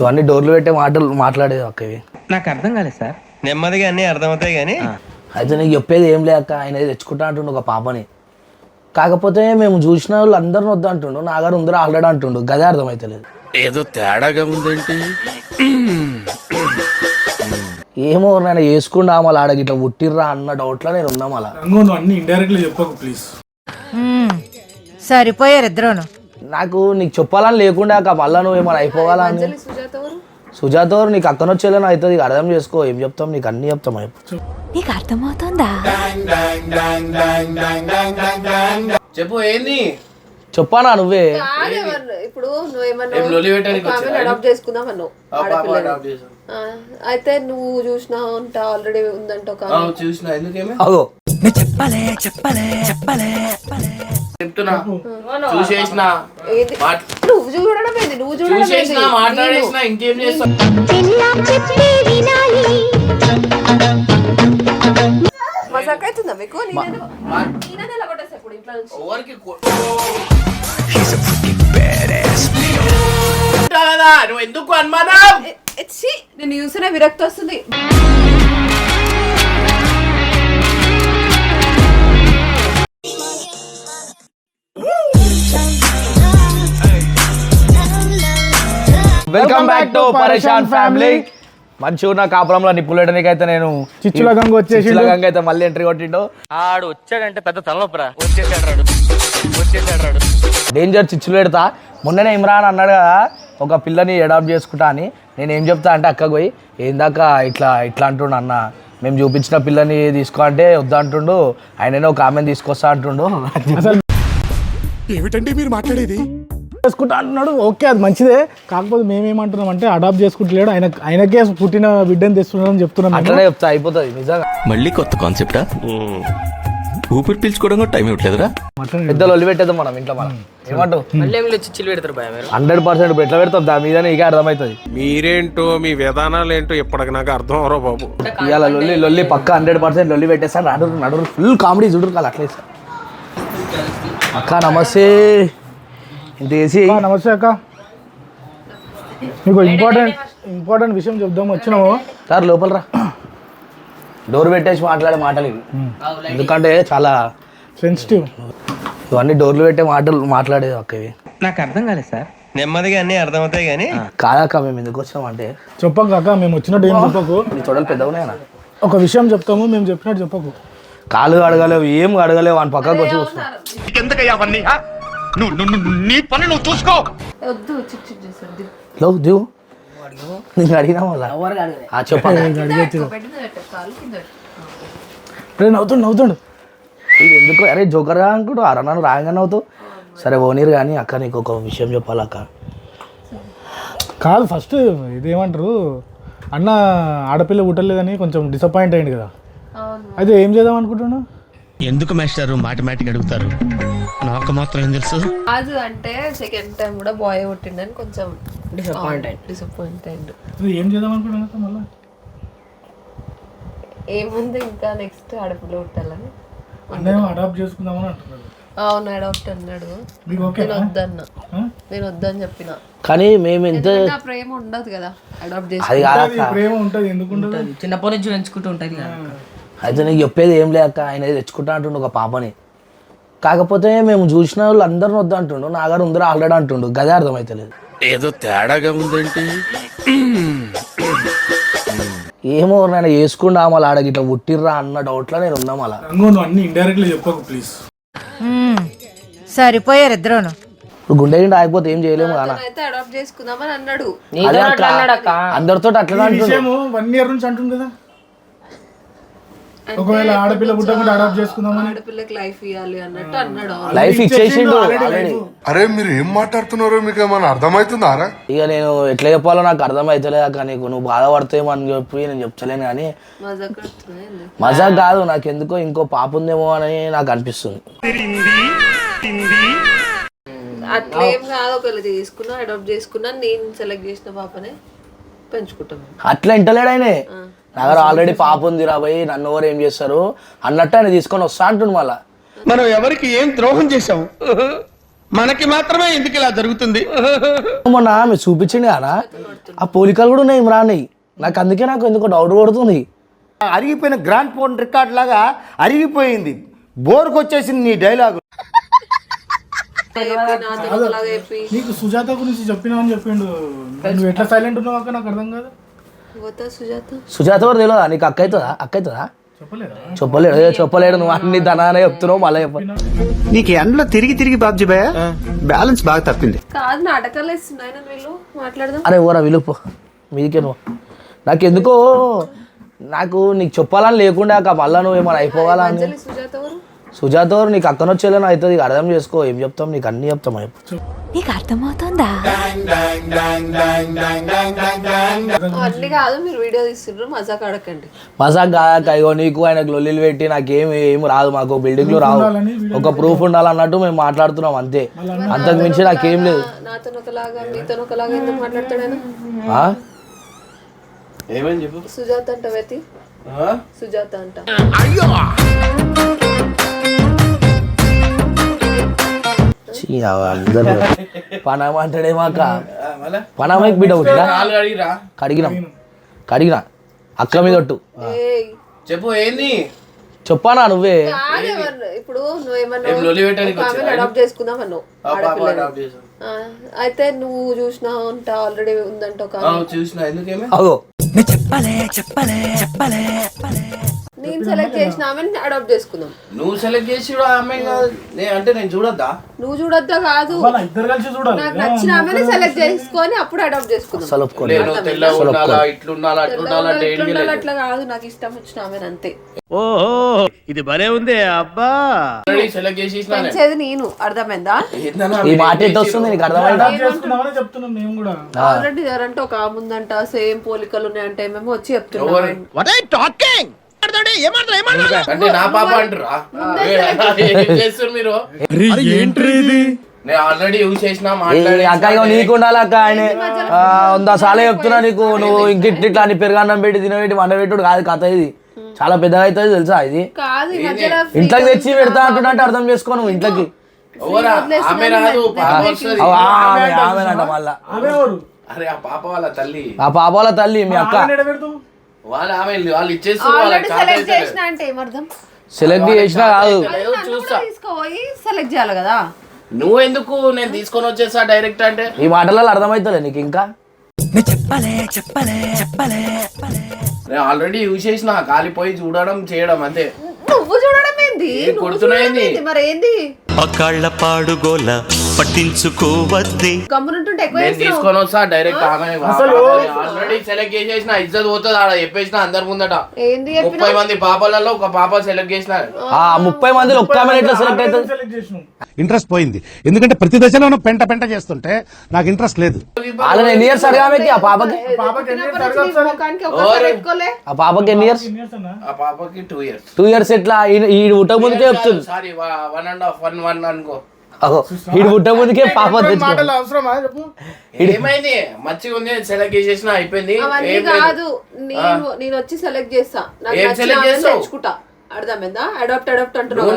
ఇవన్నీ డోర్లు పెట్టే మాటలు మాట్లాడేది అక్క ఇవి. నాకు అర్థం కాలేదు సార్. నెమ్మదిగా అన్ని అర్థమవుతాయి కానీ. అయితే నీకు చెప్పేది ఏం లేక ఆయన తెచ్చుకుంటా అంటుండు ఒక పాపని. కాకపోతే మేము చూసిన వాళ్ళు అందరిని వద్దు అంటుండు నా గారు ఉందరూ ఆల్రెడీ అంటుండు గదే అర్థమైతలేదు. ఏదో తేడాగా ఉందేంటి? ఏమో నేను వేసుకుండా మళ్ళీ ఆడకి ఇట్లా పుట్టిర్రా అన్న డౌట్లో నేను ఉన్నా నువ్వు అన్ని ఇండైరెక్ట్లీ చెప్పకు ప్లీజ్. సరిపోయారు ఇద్దరును. నాకు నీకు చెప్పాలని లేకుండా మళ్ళా నువ్వు ఏమైనా అయిపోవాలని సుజాత? నీకు అక్కన వచ్చేలా అవుతుంది అర్థం చేసుకో ఏం చెప్తాం నీకు అన్ని చెప్తాం అయిపో నీకు అర్థమవుతుందా? చెప్పు ఏంది? చెప్పానా నువ్వే? ఇప్పుడు అయితే నువ్వు చూసినా అంట ఆల్రెడీ ఉందంట ఒక ఆమె. చూసిన. ఎందుకేమే? అగో. చెప్తున్నా. చూసేసిన. ఏది? నువ్వు చూడడం ఏంది? నువ్వు చూడడం చూసేసిన మాట్లాడేసిన ఇంకేం చేస్తా మజాక్ అవుతుందా మీకు? నేనేదో నేనే నిలబడేస్తా ఇప్పుడు ఇంట్లో నుంచి? ఎవరికి కొ- ఉంటా కదా నువ్వు ఎందుకు అనుమానం? నేను చూసిన విరక్తి వస్తుంది. Welcome back to Pareshan family మంచిగా ఉన్న కాపురంలో నిప్పులేయడానికి అయితే నేను చిచ్చుల గంగ. చిచ్చుల గంగ అయితే మళ్ళీ ఎంట్రీ కొట్టిండు. ఆడు వచ్చాడంటే పెద్ద తలనొప్పరా. వచ్చేసాడు రాడు. వచ్చేసాడు రాడు. డేంజర్ చిచ్చులు పెడతా మొన్ననే ఇమ్రాన్ అన్నాడు కదా ఒక పిల్లని అడాప్ట్ చేసుకుంటా అని. నేను ఏం చెప్తా అంటే అక్కకు పోయి ఏందాక ఇట్లా ఇట్లా అంటుండు అన్న. మేము చూపించిన పిల్లని తీసుకో అంటే వద్దా అంటుండు. ఆయననే ఒక ఆమెను తీసుకొస్తా అంటుండు. ఏమిటండి మీరు మాట్లాడేది? చేసుకుంటా అంటున్నాడు ఓకే అది మంచిదే. కాకపోతే మేమేమంటున్నాం అంటే అడాప్ట్ చేసుకుంటలేడు. ఆయన ఆయనకే పుట్టిన బిడ్డని తెస్తున్నాడని చెప్తున్నాం. అట్లనే చెప్తా అయిపోతుంది నిజంగా. మళ్ళీ కొత్త కాన్సెప్టా ఊపిరి పీల్చుకోవడం కూడా టైం ఇవ్వట్లేదురా? పెద్ద లొల్లి పెట్టేద్దాం మనం ఇంట్లో మనం. ఏమంటావు హండ్రెడ్ పర్సెంట్ ఎట్లా పెడతాం దాని మీద నీకే అర్థమవుతుంది. మీరేంటో మీ విధానాలు ఏంటో ఇప్పటికి నాకు అర్థం అవరో బాబు. ఇవాళ లొల్లి లొల్లి పక్క హండ్రెడ్ పర్సెంట్ లొల్లి పెట్టేస్తాను. నడురు నడురు ఫుల్ కామెడీ చూడరు కాదు అట్లే సార్. అక్క నమస్తే. ఇంత వేసి నమస్తే అక్క. మీకు ఇంపార్టెంట్ ఇంపార్టెంట్ విషయం చెప్దాం వచ్చినాము. సార్ లోపల రా. డోర్ పెట్టేసి మాట్లాడే మాటలు ఇవి. ఎందుకంటే చాలా సెన్సిటివ్ ఇవన్నీ డోర్లు పెట్టే మాటలు మాట్లాడేది అక్క ఇవి. నాకు అర్థం కాలేదు సార్. నెమ్మదిగా అన్ని అర్థమవుతాయి కానీ కాదక్క మేము ఎందుకు వచ్చామంటే చెప్పకు అక్క మేము వచ్చినట్టు ఏం చెప్పకు. నీ చూడలు ఉన్నాయన ఒక విషయం చెప్తాము మేము చెప్పినట్టు చెప్పకు. కాలు అడగలేవు ఏం అడగలేవు అని పక్కకు వచ్చి వద్దు చిక్ చిక్ నేను అడిగినా చెప్పండి నవ్వుతుండు నవ్వుతుండు. ఇది ఎందుకు? అరే జోకర్గా అనుకుంటూ. అర నన్ను రాగానే అవుతావు సరే ఓనీరు కానీ అక్క నీకు ఒక విషయం చెప్పాలి అక్క? కాదు ఫస్ట్ ఇదేమంటారు? అన్న ఆడపిల్ల పుట్టలేదని కొంచెం డిసప్పాయింట్ అయ్యింది కదా. అయితే ఏం చేద్దాం అనుకుంటున్నావు? ఎందుకు మాస్టారు మాటిమాటికి అడుగుతారు? నాకు మాత్రం ఏం తెలుసు. కాదు అంటే సెకండ్ టైం కూడా బాయ్ పుట్టిండని కొంచెం డిసప్పాయింట్ డిసప్పాయింట్ అయ్యిండు నువ్వు ఏం చేద్దాం అనుకుంటున్నావు అక్క మళ్ళీ? ఏముంది ఇంకా నెక్స్ట్ ఆడపిల్ల పుట్టాలని. అన్నయ్య అడాప్ట్ చేసుకుందామని అంటున్నాడు. అవును అడాప్ట్ అన్నాడు. నేను వద్దన్నా. నేను వద్దని చెప్పిన. కానీ మేము ఎంత ప్రేమ ఉండదు కదా అడాప్ట్ చేసి ప్రేమ ఉంటుంది ఎందుకు చిన్నప్పటి నుంచి పెంచుకుంటూ ఉంటుంది కదా. అయితే నీకు చెప్పేది ఏం లేక ఆయన తెచ్చుకుంటా అంటుండు ఒక పాపని. కాకపోతే మేము చూసిన వాళ్ళు అందరిని వద్దు అంటుండు. నా గారు ఉందరూ ఆల్రెడీ అంటుండు. గదే అర్థమైతలేదు. ఏదో తేడాగా ఉందేంటి. ఏమో నేను వేసుకుండా మళ్ళీ ఆడకి ఇట్లా పుట్టిర్రా అన్న డౌట్లో నేను ఉన్నా రంగు నువ్వు అన్ని ఇండైరెక్ట్లీ చెప్పకు ప్లీజ్ మ్మ్. సరిపోయారు ఇద్దరును. ఇప్పుడు గుండె గిండి ఆగిపోతే ఏం చేయలేము కానా అయితే అడాప్ట్ చేసుకుందామని అన్నాడు. అదే అక్క. అందరితో అట్లనే ఈ అంటుండు. విషయము వన్ ఇయర్ నుంచి అంటుంది కదా. ఒకవేళ ఆడపిల్ల పుట్టకుండా అడాప్ట్ చేసుకుందామని? ఆడపిల్లకి లైఫ్ ఇవ్వాలి అన్నట్టు అన్నాడు లైఫ్ ఇచ్చేసిండు ఆల్రెడీ. అరే మీరు ఏం మాట్లాడుతున్నారో మీకు ఏమైనా అర్థమవుతుందా రా? ఇక నేను ఎట్లా చెప్పాలో నాకు అర్థమైతలేదు అక్క. నీకు నువ్వు బాధపడతాయేమో అని చెప్పి నేను చెప్తలేను కానీ మజా కాదు నాకు ఎందుకో ఇంకో పాప ఉందేమో అని నాకు అనిపిస్తుంది. అట్లా ఏం కాదు ఒకవేళ తీసుకున్నా అడాప్ట్ చేసుకున్నా నేను సెలెక్ట్ చేసిన పాపనే పెంచుకుంటాం అట్లా ఇంటలేడు ఆయనే. నా దగ్గర ఆల్రెడీ పాప ఉంది రాబోయి నన్ను ఎవరు ఏం చేస్తారు? అన్నట్టు ఆయన తీసుకొని వస్తా అంటుండు మళ్ళా. మనం ఎవరికి ఏం ద్రోహం చేశాం మనకి మాత్రమే ఎందుకు ఇలా జరుగుతుంది? మొన్న ఆమె చూపించింది కదా ఆ పోలికలు కూడా ఉన్నాయి ఇమ్రాన్ నాకు అందుకే నాకు ఎందుకో డౌట్ కొడుతుంది. అరిగిపోయిన గ్రాండ్ ఫోన్ రికార్డ్ లాగా అరిగిపోయింది. బోర్కి వచ్చేసింది నీ డైలాగ్ నీకు సుజాత గురించి చెప్పినామని చెప్పిండు. నువ్వు ఎట్లా సైలెంట్ ఉన్నావు అక్క నాకు అర్థం కాదు. సుజాత? సుజాత కూడా తెలియదా? నీకు అక్క అవుతుందా? అక్క అవుతుందా? చెప్పలేదా? చెప్పలేడు. చెప్పలేడు. నువ్వు అన్ని ధనానే చెప్తున్నావు మళ్ళీ చెప్ప నీకు ఎండలో తిరిగి తిరిగి బాబ్జీ భయ బ్యాలెన్స్ బాగా తప్పింది. కాదు నాటకాలు మాట్లాడదాం. అరే ఓరా విలుపు మీదికే నువ్వు నాకు ఎందుకో నాకు నీకు చెప్పాలని లేకుండా మళ్ళా నువ్వు ఏమైనా అయిపోవాలా అని. అంజలి సుజాత నీకు అక్కనొచ్చేలా అవుతుంది ఇక అర్థం చేసుకో. ఏం చెప్తాం? నీకు అన్ని చెప్తాం చెప్పు నీకు అర్థమవుతుందా? కాదు మీరు వీడియో మజాక్ ఆడకండి. మజాక్ కాక ఇగో నీకు ఆయనకు లొల్లిలు పెట్టి నాకేం ఏం రాదు మాకు బిల్డింగ్లు రావు. ఒక ప్రూఫ్ ఉండాలన్నట్టు మేము మాట్లాడుతున్నాం అంతే. అంతకు మించి నాకేం లేదు. నాతో ఒకలాగా మీతో ఒకలాగా ఎందుకు మాట్లాడతాడైనా ఆ? ఏమని చెప్పు. సుజాత అంట వెతి. సుజాత అంట. చీ, అందరూ పనామ అంటాడేమాక పనామకి బిడ్డ పుట్టినా కడిగినాం. కడిగినా. అక్క మీద ఒట్టు. ఏయ్. చెప్పు ఏంది? చెప్పానా నువ్వే? ఇప్పుడు అయితే నువ్వు చూసినా ఉంటా ఆల్రెడీ ఉందంట ఒక ఆ, చూసిన. ఎందుకేమే? అగో నేను సెలెక్ట్ చేసిన ఆమెను అడాప్ట్ చేసుకుందాం నువ్వు సెలెక్ట్ చేసి కూడా ఆ అమ్మాయి కాదు. నే- అంటే నేను చూడొద్దా? నువ్వు చూడొద్దా కాదు. వాళ్ళ ఇద్దరు కలిసి చూడాలి. నాకు నచ్చిన ఆమెను సెలెక్ట్ చేసుకొని అప్పుడు అడాప్ట్ చేసుకుందాం అసలు ఒప్పుకోలేదు. నేను తెల్ల ఉండాలా ఇట్లుండాలా అట్లుండాలా అంటే. అట్లా కాదు నాకు ఇష్టం వచ్చిన ఆమెను అంతే. ఇది భలే ఉంది అబ్బా. ఆల్రెడీ సెలెక్ట్ చేసేసిన నేను. పెంచేది నేను. అర్థమైందా? ఏందన్నా ఈ మాట ఎట్టు వస్తుంది? నీకు అర్థమైందా? అడాప్ట్ చేసుకున్నామని చెప్తున్నాం మేము కూడా. ఆల్రెడీ ఎవరంటే ఒక ఆమె ఉందంట సేమ్ పోలికలు ఉన్నాయంటే మేము వచ్చి చెప్తున్నాం. ఎవరు? అంటే నా పాప అంటారా ఏం చేస్తారు మీరు? నేను ఆల్రెడీ యూజ్ చేసిన ఏ, మాట్లాడి అక్క ఇగో నీకు ఉండాలి అక్క ఆయన. వంద సార్లు చెప్తున్నా నీకు నువ్వు ఇంక ఇట్లా ఇట్లా అని పెరుగన్నం పెట్టి తినబెట్టి వండబెట్టుడు కాదు కథ ఇది. చాలా పెద్దగా అవుతుంది తెలుసా ఇది? ఇంట్లోకి తెచ్చి పెడతా అంటున్నట్టు అర్థం చేసుకో నువ్వు ఇంట్లోకి. ఆ పాప వాళ్ళ తల్లి. ఆ పాప వాళ్ళ తల్లి మీ అక్క. వాళ్ళ ఆమె వాళ్ళు వాళ్ళకి సెలెక్ట్ చేసిన అంటే ఏమర్థం? సెలెక్ట్ చేసినా కాదు. లేదు, చూస్తా. తీసుకోపోయి సెలెక్ట్ చేయాలి కదా? నువ్వెందుకు నేను తీసుకొని వచ్చేసా డైరెక్ట్ అంటే? ఈ మాటలలో అర్థమవుతలే నీకు ఇంకా? నేను ఆల్రెడీ యూజ్ చేసిన కాలిపోయి చూడడం చేయడం అంతే. నువ్వు చూడడం ఏంది? నువ్వు కొడుతున్నాయేంది? మరి ఏంది? పాడుగోల పట్టించుకోవద్దే నేను చేస్తున్నావు. తీసుకొని వస్తా డైరెక్ట్ ఆమె ఆల్రెడీ సెలెక్ట్ చేసేసిన ఇజ్జత్ పోతుంది ఆడ చెప్పేసిన అందరి ముందట ఏంది ముప్పై మంది పాపలలో ఒక పాప సెలెక్ట్ చేసిన ఆ ముప్పై మందిలో ఒక్క ఆమె ఎట్లా సెలెక్ట్ అవుతుంది సెలెక్ట్ చేసినాం ఇంట్రెస్ట్ పోయింది ఎందుకంటే ప్రతి దశలోనూ పెంట పెంట చేస్తుంటే నాకు ఇంట్రెస్ట్ లేదు వాళ్ళని ఎన్ని ఇయర్స్ అడిగా ఆమెకి ఆ పాపకి ఆ పాపకి ఎన్ని ఇయర్స్ ఆ పాపకి టూ ఇయర్స్ టూ ఇయర్స్ ఎట్లా ఈ- పుట్టక ముందుకే చెప్తుంది sorry one and half one one అనుకో ఈ పుట్టక ముందుకే పాప మాటలు అవసరమా? చెప్పు. ఏమైంది? మంచిగా ఉంది సెలెక్ట్ చేసేసిన అయిపోయింది. కాదు. నేను నేను వచ్చి సెలెక్ట్ చేస్తా. నాకు ఏం నచ్చిన అర్థమైందా? అడాప్ట్ అడాప్ట్ అంటున్నావు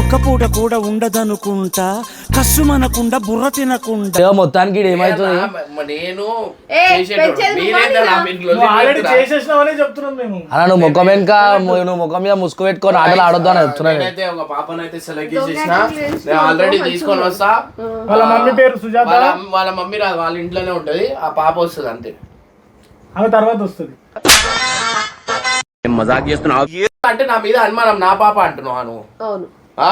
ఒక్క పూట కూడా ఉండదనుకుంటా కసుమనకుండా బుర్ర తినకుండా. మొత్తానికి నేను అలా నువ్వు ముఖం వెనుక నువ్వు ముఖం మీద ముసుగు పెట్టుకొని ఆటలు ఆడొద్దు అని చెప్తున్నా నేను. నేనైతే ఒక పాపనైతే సెలెక్ట్ చేసేసిన. ఆల్రెడీ తీసుకొని. వస్తా. వాళ్ళ మమ్మీ పేరు సుజాత. వాళ్ళ వాళ్ళ మమ్మీ రాదు వాళ్ళ ఇంట్లోనే ఉంటది. ఆ పాప వస్తుంది అంతే. ఆమె తర్వాత వస్తుంది. అంటే నా మీద అనుమానం నా పాప అంటున్నావు నువ్వు? అవును. ఆ?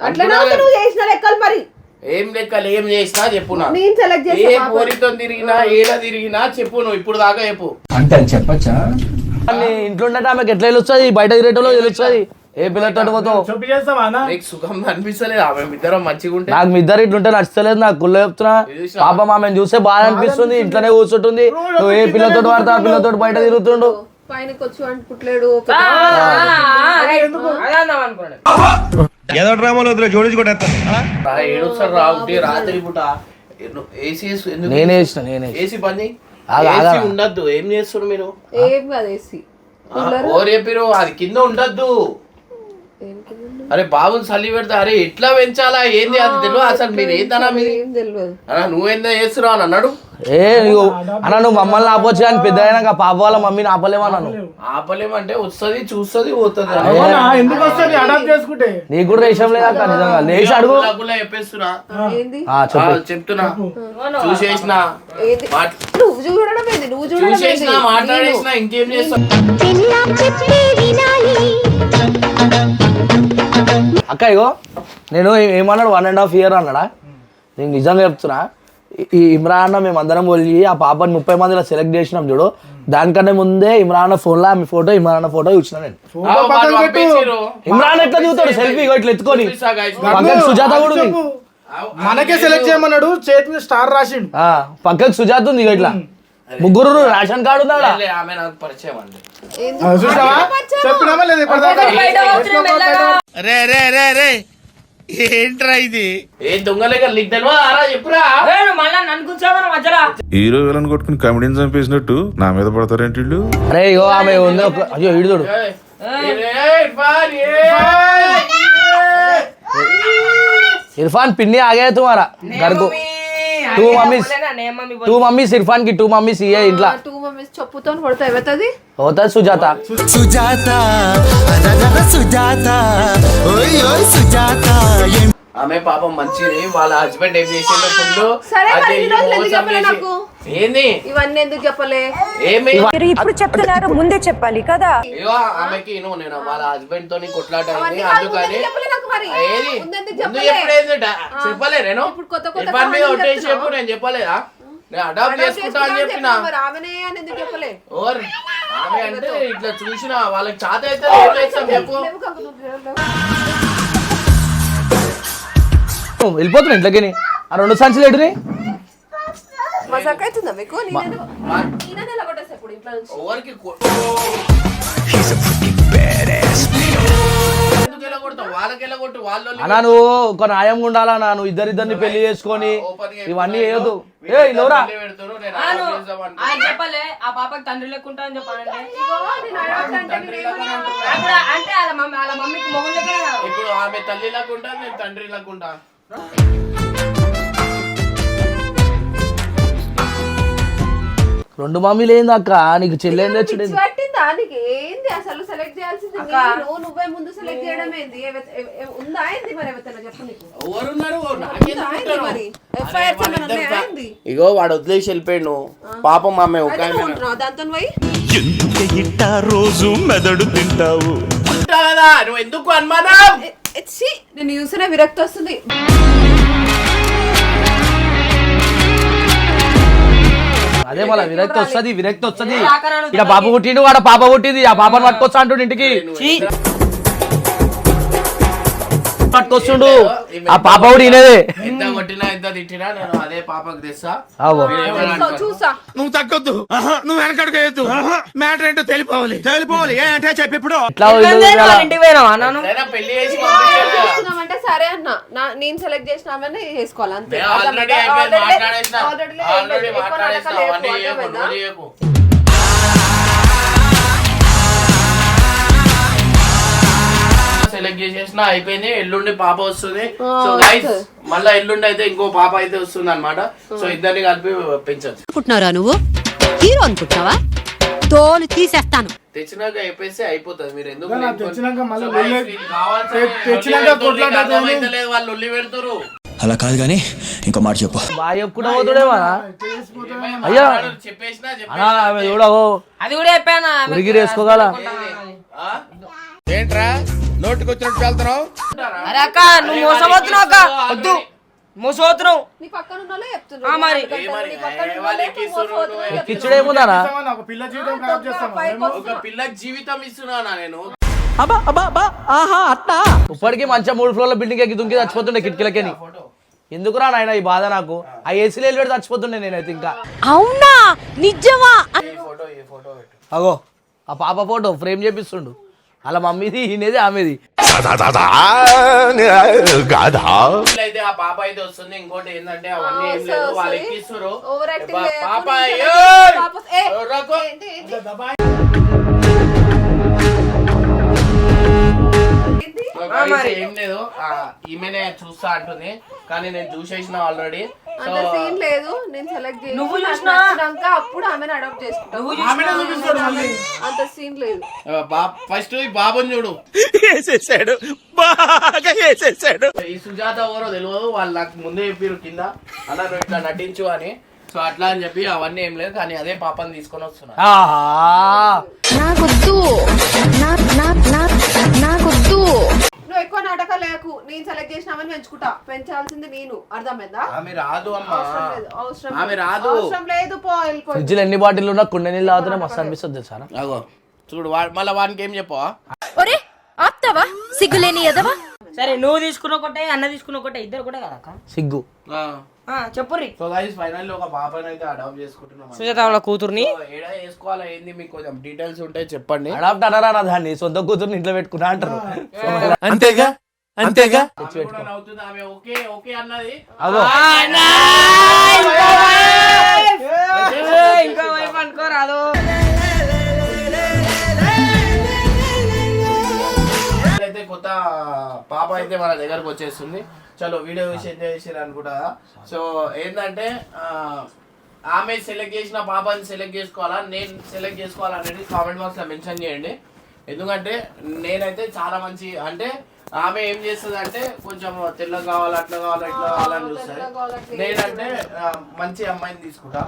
అట్లనే అంటున్నావే. నువ్వు చేసిన లెక్కలు మరి? ఏం లెక్కలు ఏం చేసినా చెప్పు నా నేను సెలెక్ట్ ఏ. పోరితో తిరిగినా ఏలా తిరిగినా చెప్పు నువ్వు ఇప్పుడు దాకా చెప్పు. కానీ ఇంట్లో ఉంటే ఆమెకి ఎట్లా తెలుస్తుంది? బయట తిరేటలో తెలుస్తుంది? ఏ అన్న నీకు సుఖం అనిపిస్తలేదు. ఆమె ఇద్దరం మంచిగా ఉంటే. నాకు మీ ఇద్దరు ఇట్లుంటే నచ్చలేదు నాకు కుళ్ళు చెప్తున్నా. పాప ఆమెను చూస్తే బాధ అనిపిస్తుంది. ఇంట్లోనే కూర్చుంటుంది. నువ్వు ఏ పిల్లతో పడతా ఆ పిల్లతో బయట తిరుగుతుండు. పైనకి వచ్చి అంటుకుంటలేడు ఏదో డ్రామాలో జోడించుకుంటా ఉంటే రాత్రి పూట. ఏసీ నేనే ఇష్టం నేనే. ఏసీ పని. ఏసీ ఉండద్దు. ఏం చేస్తారు మీరు? ఏం కాదు ఏసీ. ఆ, ఓరు చెప్పిరు అది కింద ఉండద్దు. అరే బాబుని సల్లి పెడతా అరే ఎట్లా పెంచాలా? ఏంది అది తెలియదు అసలు మీరు ఏందన్నా మీరు? ఏం తెలియదు అన్నా నువ్వేందా చేస్తున్నావు అని అన్నాడు? ఏ నువ్వు అన్న నువ్వు మమ్మల్ని ఆపొచ్చు కానీ పెద్ద అయినాక పాప వాళ్ళ మమ్మీని ఆపలేమన్నాను ఆపలేమంటే వస్తుంది చూస్తుంది పోతుంది? ఎందుకు వస్తుంది? అడాప్ట్ చేసుకుంటే. నీకు కూడా రేషం లేదా అక్క నిజంగా. లేచి అడుగు. డబ్బులా చెప్పేస్తున్నా. చెప్తున్నా. చూసేసిన. నువ్వు చూడడం ఏంది? నువ్వు చూడడం మాట్లాడేసిన ఇంకేం చేస్తా అక్క ఇగో నేను ఏమన్నాడు? వన్ అండ్ హాఫ్ ఇయర్ అన్నాడా? నేను నిజంగా చెప్తున్నా ఈ- ఇమ్రాన్ అన్న మేము అందరం పోయి ఆ పాపని ముప్పై మందిలో సెలెక్ట్ చేసినాం చూడు. దానికన్నా ముందే ఇమ్రాన్ అన్న ఫోన్లో ఆమె ఫోటో ఇమ్రాన్ అన్న ఫోటో ఇచ్చిన నేను. ఇమ్రాన్ ఎట్లా దిగుతాడు సెల్ఫీ ఇట్లా ఎత్తుకొని. పక్కకు సుజాత కూడా. మనకే సెలెక్ట్ చేయమన్నాడు చేతి స్టార్ రాసిండు. ఆ, పక్కకు సుజాత ఉంది ఇట్లా. ముగ్గురు రేషన్ కార్డు ఉందా లే, ఆమె నాకు పరిచయం అండి. చూసావా చెప్పినామా లేదు రే రే రే రే. ఏంట్రా ఇది? ఏ హీరో కొట్టుకుని కమెడీని చంపేసినట్టు నా మీద పడతారేంటి వీళ్ళు? ఆమె ఉంది? అయ్యో ఇడుదోడు ఇర్ఫాన్ పిన్ని ఆగే తుమారా. గర్గు. టూ మమ్మీస్ టూ మమ్మీస్ ఇర్ఫాన్కి టూ మమ్మీస్ ఇయే ఇంట్లో. టూ మమ్మీస్ చెప్పుతో కొడతా ఎవతది అవుతుంది సుజాత. సుజాత సుజాత ఓయ్ ఓయ్ సుజాత ఆమె పాపం మంచిది వాళ్ళ హస్బెండ్ ఏం చేసిందో ఫుల్ సరే, మరి ఇన్ని రోజులు ఎందుకు చెప్పలే నాకు? ఏంది? ఇవన్నీ ఎందుకు చెప్పలే? ఏమి? ఇప్పుడు చెప్తున్నారు ముందే చెప్పాలి కదా. ఆమెకి నువ్వు నేను వాళ్ళ హస్బెండ్ తోని కొట్లాట అయింది అందుకని ముందెందుకు చెప్పలే నాకు మరి? ఏది? ముందు చెప్పలే? ఎప్పుడైంది డా- చెప్పలే నేను? ఇప్పుడు కొత్త కొత్త ఇర్ఫాన్ మీద ఒట్టేసి. చెప్పు నేను చెప్పలేదా నేను అడాప్ట్ అడాప్ట్ చేసుకుంటా అని చేసుకుంటా చెప్పిన. చెప్పినా, మరి ఆమెనే అని ఎందుకు చెప్పలే? ఓర్ ఆమె అంటే ఇట్లా చూసిన వాళ్ళకి చాత అయితే చెప్పు. వెళ్ళిపోతున్నా ఇంట్లోకి ఆ రెండు సంచులు ఎటుని అన్నా నువ్వు ఒక న్యాయంగా ఉండాలా నా నువ్వు ఇద్దరిద్దరిని పెళ్ళి చేసుకొని ఇవన్నీ ఏదో ఏ ఇల్లవరా. ఆయన చెప్పలే ఆ పాపకి తండ్రి లెక్కుంటా అని చెప్పాలంటే అంటే నేనేమన్నా అప్పుడు అంటే వాళ్ళ మమ్మీ వాళ్ళ మమ్మీకి మొహం దగ్గర ఇప్పుడు ఆమె తల్లి నేను తండ్రి లాగుంటా రెండు మమ్మీలు ఏంది అక్క? నీకు చెల్లెం తెచ్చుడు పిచ్చి పట్టిందా? నీకు ఏంది అసలు సెలెక్ట్ చేయాల్సింది నేను నువ్వే ముందు సెలెక్ట్ చేయడం ఏంది? ఏవ- ఎవ- ఎవ- ఉందా ఏంది మరి ఎవరితో చెప్పు నీకు? ఎవరున్నారు? ఉందా నాకెందుకు ఏంది ఉంటారు? మరి? ఎఫ్ఐఆర్ ఏంది? ఇగో వాడు వదిలేసి వెళ్ళిపోయాడు. పాపం ఆమె ఒక అయితే ఆమె నువ్వు ఉంటున్నావు? దాంతో పోయి? ఎందుకే ఇట్ట రోజు మెదడు తింటావు? ఉంటా కదా నువ్వు ఎందుకు అనుమానం? ఛీ, నేను చూసిన విరక్తి వస్తుంది. అదే మళ్ళీ విరక్తి వస్తుంది విరక్తి వస్తుంది. ఇక పాప పుట్టిండు వాడ పాప పుట్టింది ఆ పాపను పట్టుకొస్తా అంటుండు ఇంటికి. పట్టుకొస్తుండు. ఆ పాప కూడా ఈయనదే ఎంత కొట్టినా ఎంత తిట్టినా నేను అదే పాపకు తెస్తా. నువ్వు తగ్గొద్దు. నువ్వు వెనకడుకోవద్దు మ్యాటర్ ఏంటో తెలిపోవాలి. తెలిపోవాలి. ఏ అంటే చెప్పి ఇప్పుడు. పెళ్ళి చేసి నా నేను సెలెక్ట్ చేసినామని చేసుకోవాలి అంతే. సెలెక్ట్ చేసేసిన అయిపోయింది. ఎల్లుండి పాప వస్తుంది. సో గైస్ మళ్ళా ఎల్లుండి అయితే ఇంకో పాప అయితే వస్తుంది అనమాట సో ఇద్దరిని కలిపి పెంచచ్చు. అనుకుంటున్నారా నువ్వు? హీరో అనుకుంటున్నావా? తోలు తీసేస్తాను. తెచ్చినాక చెప్పేసి అయిపోతుంది. మీరు ఎందుకు తెచ్చినాక మళ్ళీ లొల్లి- వీళ్ళు తె- లొల్లి తెచ్చినాక కొట్లాట వాళ్ళు పెడుతురు. అలా కాదు కానీ ఇంకో మాట చెప్పు. బాగా చెప్పుకుంటా అయ్యా. చెప్పేసినా అన్నా ఆమె చూడవో అది కూడా చెప్పానా? ఉరిగిరి వేసుకోగల. ఏంట్రా? నోటికి వచ్చినట్టు వెళ్తున్నావు? అరే అక్క నువ్వు మోసపోతున్నావు అక్క. వద్దు. చెప్తున్నారు మరి. ఒక పిల్ల జీవితం ఖరాబ్? ఒక పిల్ల జీవితం ఇస్తున్నానా నేను? ఇప్పటికీ మంచిగా మూడు ఫ్లోర్ల బిల్డింగ్ ఎక్కి దుంకి చచ్చిపోతుండే కిటికీలకేని ఎందుకురా నాయన ఈ బాధ నాకు? ఆ ఏసీలో వెళ్ళి చచ్చిపోతుండే నేనైతే ఇంకా. అవునా? నిజమా? అగో ఆ పాప ఫోటో ఫ్రేమ్ చేపిస్తుండు. అలా మమ్మీది ఈయనది ఆమెది. అయితే ఆ పాప అయితే వస్తుంది ఇంకోటి ఏంటంటే అవన్నీ ఏం లేదు వాళ్ళు వస్తుంది. ఎక్కిస్తారు పాప ఏం లేదు ఈమెనే చూస్తా అంటుంది కానీ నేను చూసేసిన ఆల్రెడీ అంత సీన్ లేదు. నేను సెలెక్ట్ చేసి నువ్వు? నచ్చినాక అప్పుడు ఆమెను అడాప్ట్ చేసుకుంటాను అంత సీన్ లేదు. ఫస్ట్ ఈ బాబుని చూడు. వేసేసాడు. బాగా వేసేసాడు. ఈ సుజాత ఎవరో తెలియదు వాళ్ళు నాకు ముందే చెప్పారు కింద. అలా నువ్వు ఇట్లా నటించు అని. సో అట్లా అని చెప్పి అవన్నీ ఏం లేదు కానీ అదే పాపని తీసుకొని వస్తున్నా. ఆహా. నాకొద్దు. నాకొద్దు. ఎక్కువ నాటకాలు లేకు నేను సెలెక్ట్ చేసినామని పెంచుకుంటా. పెంచాల్సింది నేను. అర్థమైందా? ఆమె రాదు అమ్మా. అవసరం లేదు అవసరం ఆమె లేదు. రాదు. అవసరం లేదు పో వెళ్ళిపో ఫ్రిడ్జ్లో ఎన్ని బాటిల్ ఉన్నా కుండ నీళ్ళు తాగుతూనే మస్తు అనిపిస్తుంది తెలుసా? అగో. చూడు వా- మళ్ళా వానికి ఏం చెప్పవా ఒరే ఆప్తావా? సిగ్గులేని ఎదవా సరే నువ్వు తీసుకున్న ఒకటే అన్న తీసుకున్న ఒకటే ఇద్దరు కూడా కదా అక్క సిగ్గు. ఆ, చెప్పుర్రి. సో గైస్ ఫైనల్ ఒక పాపని అయితే అడాప్ట్ చేసుకుంటున్నాం సుజాత వాళ్ళ కూతుర్ని. ఏడా ఏంది మీకు కొంచెం డీటెయిల్స్ ఉంటే చెప్పండి. అడాప్ట్ అనరా నా దాన్ని? సొంత కూతుర్ని ఇంట్లో పెట్టుకున్నా అంటారు. అంతేగా? అంతేగా? ఆమె ఓకే ఓకే అన్నది. పాప అయితే మన దగ్గరకు వచ్చేస్తుంది. చలో వీడియో చూసి ఎంజాయ్ చేసారు అనుకుంటా? సో ఏంటంటే ఆమె సెలెక్ట్ చేసిన పాపని సెలెక్ట్ చేసుకోవాలా? నేను సెలెక్ట్ చేసుకోవాలా అనేది కామెంట్ బాక్స్లో మెన్షన్ చేయండి. ఎందుకంటే నేనైతే చాలా మంచి అంటే ఆమె ఏం చేస్తుంది అంటే కొంచెం తెల్ల కావాలి అట్లా కావాలి ఇట్లా కావాలని చూస్తుంది. నేనంటే మంచి అమ్మాయిని తీసుకుంటా.